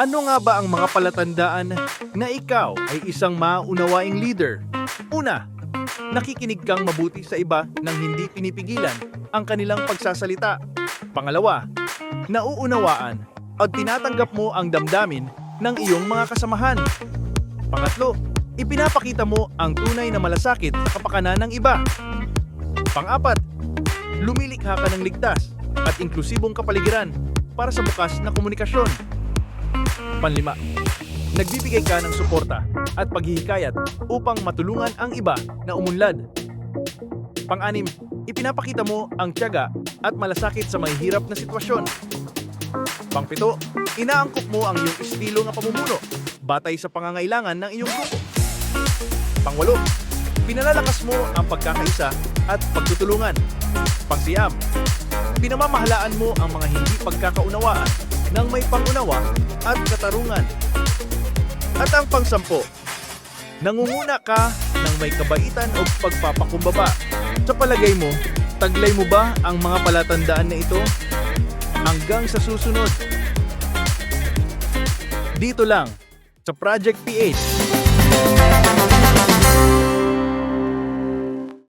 Ano nga ba ang mga palatandaan na ikaw ay isang maunawaing leader? Una, nakikinig kang mabuti sa iba nang hindi pinipigilan ang kanilang pagsasalita. Pangalawa, nauunawaan at tinatanggap mo ang damdamin ng iyong mga kasamahan. Pangatlo, ipinapakita mo ang tunay na malasakit sa kapakanan ng iba. Pang-apat, lumilikha ka ng ligtas at inklusibong kapaligiran para sa bukas na komunikasyon. Panlima, nagbibigay ka ng suporta at paghihikayat upang matulungan ang iba na umunlad. Pang-anim, ipinapakita mo ang tiyaga at malasakit sa may hirap na sitwasyon. Pangpito, inaangkop mo ang iyong estilo ng pamumuno batay sa pangangailangan ng iyong grupo. Pangwalo, pinalalakas mo ang pagkakaisa at pagtutulungan. Pangsiyam, pinamamahalaan mo ang mga hindi pagkakaunawaan ng may pangunawa at katarungan. At ang pangsampo, nangunguna ka ng may kabaitan o pagpapakumbaba. Sa palagay mo, taglay mo ba ang mga palatandaan na ito? Hanggang sa susunod. Dito lang, sa Project PH.